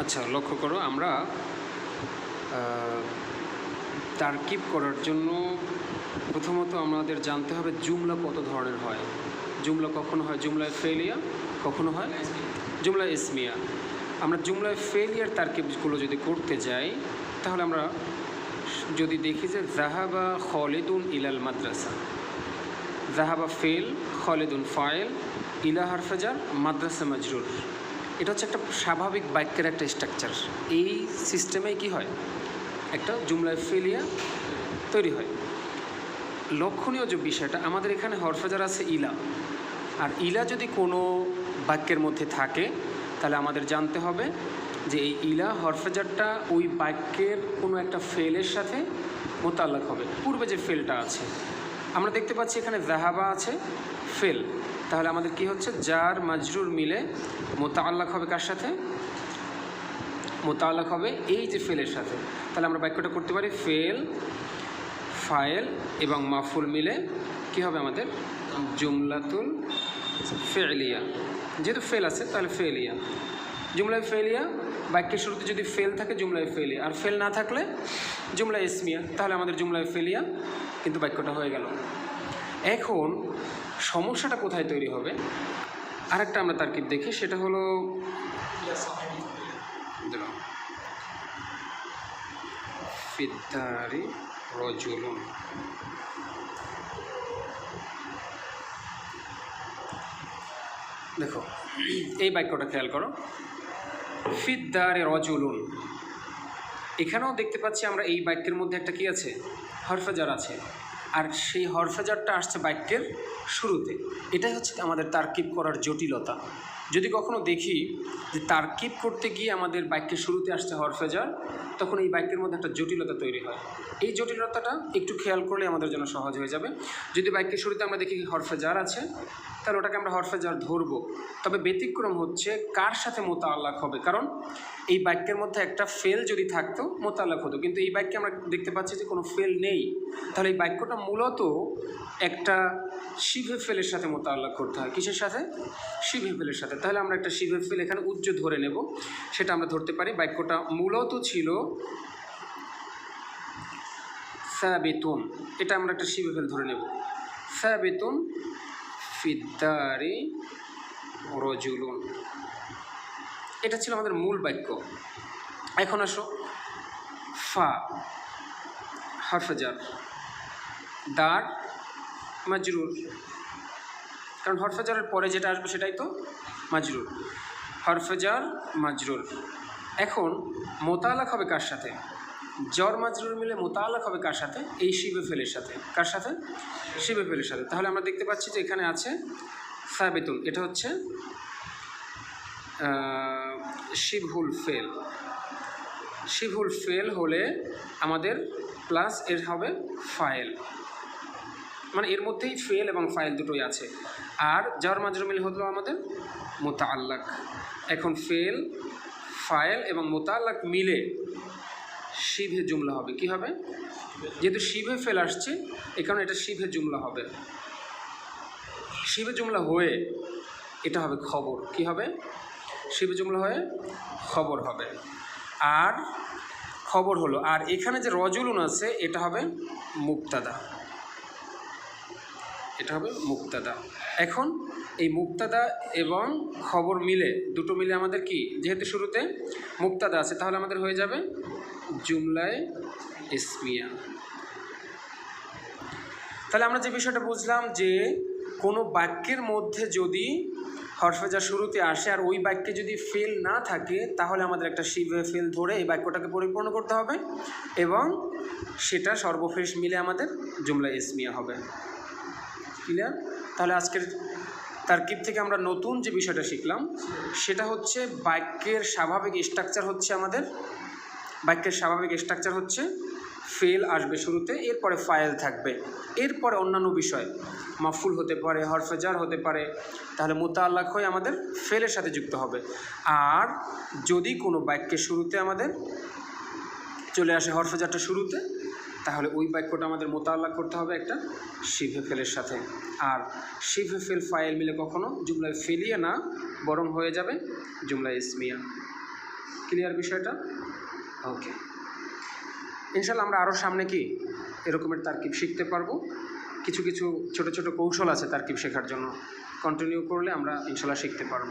আচ্ছা লক্ষ্য করো, আমরা তারকিব করার জন্য প্রথমত আমাদের জানতে হবে জুমলা কত ধরনের হয়। জুমলা কখনো হয়? জুমলায় ফেলিয়া কখনো হয়? জুমলা ইসমিয়া। আমরা জুমলায় ফেলিয়ার তারকিবগুলো যদি করতে যাই, তাহলে আমরা যদি দেখি যে জাহাবা খলেদুন ইলাল মাদ্রাসা। জাহাবা ফেল খলেদুন ফায়েল ইলা হারফাজার মাদ্রাসা মাজরুর। এটা হচ্ছে একটা স্বাভাবিক বাক্যের একটা স্ট্রাকচার এই সিস্টেমে কি হয়? একটা জুমলায় ফেলিয়া তৈরি হয়। লক্ষণীয় যে বিষয়টা, আমাদের এখানে হরফাজার আছে ইলা। আর ইলা যদি কোনো বাক্যের মধ্যে থাকে, তাহলে আমাদের জানতে হবে যে এই ইলা হরফাজারটা ওই বাক্যের কোনো একটা ফেলের সাথে মোতাল্লাক হবে। পূর্বে যে ফেলটা আছে, আমরা দেখতে পাচ্ছি এখানে জাহাবা আছে, ফেল। তাহলে আমাদের কি হচ্ছে? যার মাজরুর মিলে মোতাল্লাক হবে কার সাথে? মোতাল্লাক হবে এই যে ফেলের সাথে। তাহলে আমরা বাক্যটা করতে পারি ফেল ফাইল এবং মাফুল মিলে কি হবে আমাদের? জুমলাতুল ফেলিয়া। যেহেতু ফেল আছে, তাহলে ফেলিয়া। জুমলায় ফেলিয়া, বাক্যের শুরুতে যদি ফেল থাকে, জুমলায় ফেলিয়া। আর ফেল না থাকলে জুমলা ইসমিয়া। তাহলে আমাদের জুমলায় ফেলিয়া, কিন্তু বাক্যটা হয়ে গেল। এখন সমস্যাটা কোথায় তৈরি হবে? আরেকটা আমরা তারকিব দেখি, সেটা হলো দেখো, এই বাক্যটা খেয়াল করো। ফিদ্দারে রজুলুন এখানেও দেখতে পাচ্ছি আমরা এই বাক্যের মধ্যে একটা কি আছে? হরফাজার আছে। আর সেই হরফাজারটা আসছে বাক্যের শুরুতে। এটাই হচ্ছে আমাদের তারকিব করার জটিলতা। যদি কখনো দেখি যে তারকিব করতে গিয়ে আমাদের বাক্যের শুরুতে আসছে হরফেজার তখন এই বাক্যের মধ্যে একটা জটিলতা তৈরি হয়। এই জটিলতাটা একটু খেয়াল করলে আমাদের জন্য সহজ হয়ে যাবে। যদি বাক্যের শুরুতে আমরা দেখি হরফেজার আছে তাহলে ওটাকে আমরা হরফে হরফেজার ধরবো। তবে ব্যতিক্রম হচ্ছে কার সাথে মোতাল্লাক হবে? কারণ এই বাক্যের মধ্যে একটা ফেল যদি থাকতো মোতাল্লাক হতো। কিন্তু এই বাক্যে আমরা দেখতে পাচ্ছি যে কোনো ফেল নেই। তাহলে এই বাক্যটা মূলত একটা শিভে ফেলের সাথে মোতাল্লাক করতে হয়। কিসের সাথে? শিভে ফেলের সাথে। তাহলে আমরা একটা শিভে ফেল এখানে উজ্জ ধরে নেব। সেটা আমরা ধরতে পারি। বাক্যটা মূলত ছিল সাবেতুন। এটা আমরা একটা শিবে ফেল ধরে নেব। সাবেতুন ফিদ্দারি রজুলুন। এটা ছিল আমাদের মূল বাক্য। এখন আসো। ফা হরফজার দার, মাজরুর। কারণ হরফাজারের পরে যেটা আসবে সেটাই তো মাজরুর। হরফজার মাজরুর। এখন মোতালাক হবে কার সাথে? জ্বর মাজরুর মিলে মোতালাক হবে কার সাথে? এই শিবে ফেলের সাথে। কার সাথে? শিবে ফেলের সাথে। তাহলে আমরা দেখতে পাচ্ছি যে এখানে আছে সাবেতুল। এটা হচ্ছে শিবহুল ফেল। শিবহুল ফেল হলে আমাদের প্লাস এর হবে ফাইল মানে এর মধ্যেই ফেল এবং ফাইল দুটোই আছে। আর যার মাজরুমিল হলো আমাদের মোতাল্লাক এখন ফেল ফাইল এবং মোতাল্লাক মিলে শিভে জুমলা হবে, কি হবে? যেহেতু শিভে ফেল আসছে এ কারণে এটা শিভে জুমলা হবে। শিবে জুমলা হয়ে এটা হবে খবর, কি হবে? শিবে জুমলা হয়ে খবর হবে। আর খবর হলো, আর এখানে যে রজুলুন আছে, এটা হবে মুক্তাদা। এটা হবে মুক্তাদা। এখন এই মুক্তাদা এবং খবর মিলে, দুটো মিলে আমাদের কি? যেহেতু শুরুতে মুক্তাদা আছে, তাহলে আমাদের হয়ে যাবে জুমলায় ইসমিয়া তাহলে আমরা যে বিষয়টা বুঝলাম যে কোনো বাক্যের মধ্যে যদি হরফেজা শুরুতে আসে আর ওই বাক্যে যদি ফেল না থাকে, তাহলে আমাদের একটা শিবে ফেল ধরে এই বাক্যটাকে পরিপূর্ণ করতে হবে এবং সেটা সর্বশেষ মিলে আমাদের জুমলা ইসমিয়া হবে। ক্লিয়ার তাহলে আজকের তারকিব থেকে আমরা নতুন যে বিষয়টা শিখলাম, সেটা হচ্ছে বাক্যের স্বাভাবিক স্ট্রাকচার হচ্ছে আমাদের বাক্যের স্বাভাবিক স্ট্রাকচার হচ্ছে ফেল আসবে শুরুতে, এরপরে ফায়েল থাকবে। এরপরে অন্যান্য বিষয়, মাফুল হতে পারে, হরফেজার হতে পারে, তাহলে মোতাল্লাক হয়ে আমাদের ফেলের সাথে যুক্ত হবে। আর যদি কোনো বাক্যের শুরুতে আমাদের চলে আসে হরফেজারটা শুরুতে, তাহলে ওই বাক্যটা আমাদের মোতাল্লাক করতে হবে একটা শিভে ফেলের সাথে। আর শিভে ফেল ফাইল মিলে কখনো জুমলায় ফেলিয়ে না, বরং হয়ে যাবে জুমলা ইসমিয়া ক্লিয়ার বিষয়টা? ওকে ইনশাল্লাহ আমরা আরও সামনে কি এরকমের তারকিব শিখতে পারব। কিছু কিছু ছোট ছোট কৌশল আছে তারকিব শেখার জন্য কন্টিনিউ করলে আমরা ইনশাল্লাহ শিখতে পারব।